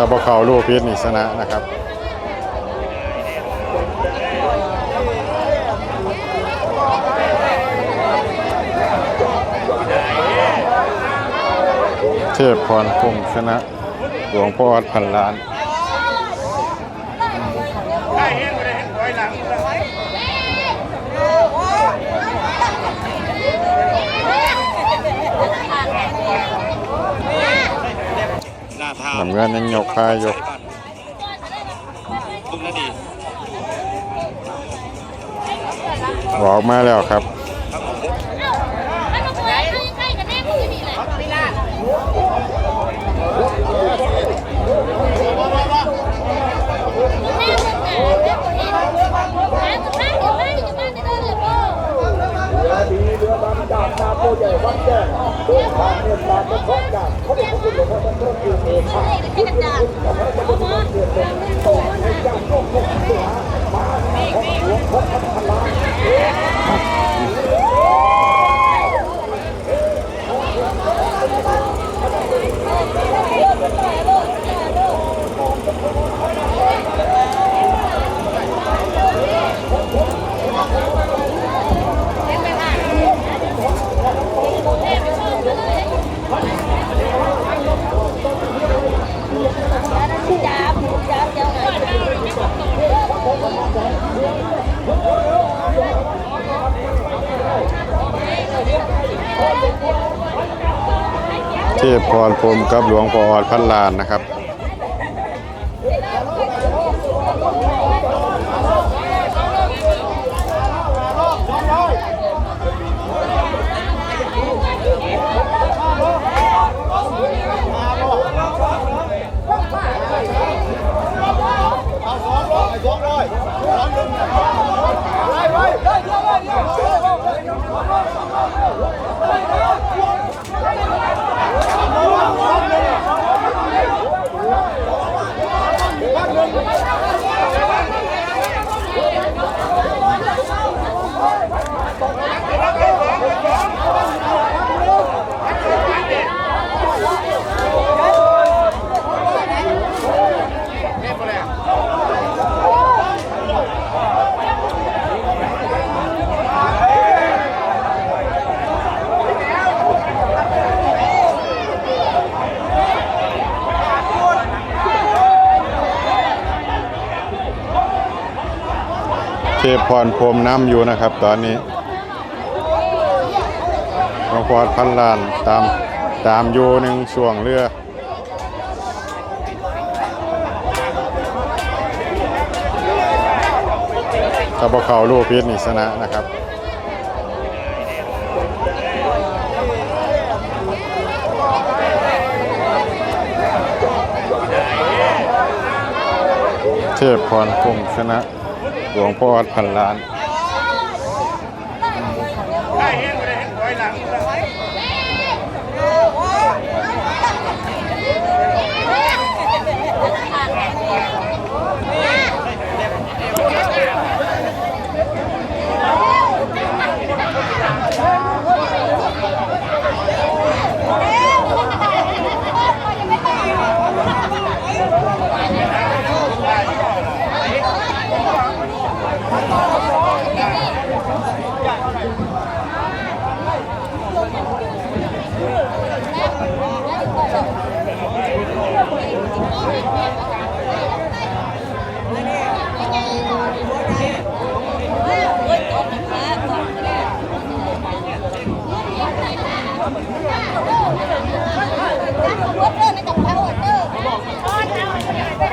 ถ้าบ่เขาลูกพิษนี่ชนะนะครับเทพพรพงชนะ หลวงพ่อพันล้าน งินยังยกไปอยู่บอกมาแล้วครับ เงินยังยกคายยกตุ้มนาดีออกมาแล้วครับ เทพพรพรมกับหลวงพ่อวัดพันลานนะครับ เทพรพรมน้ำอยู่นะครับ ตอนนี้หลวงพ่อดพันลานตามตามอยู่หนึ่งช่วงเรือถ้าบ่เข้าลูกพิษนี่ชนะนะครับเทพพรพงษ์ชนะ หลวงพ่อพันล้าน Hãy subscribe cho kênh Ghiền Mì Gõ Để không bỏ lỡ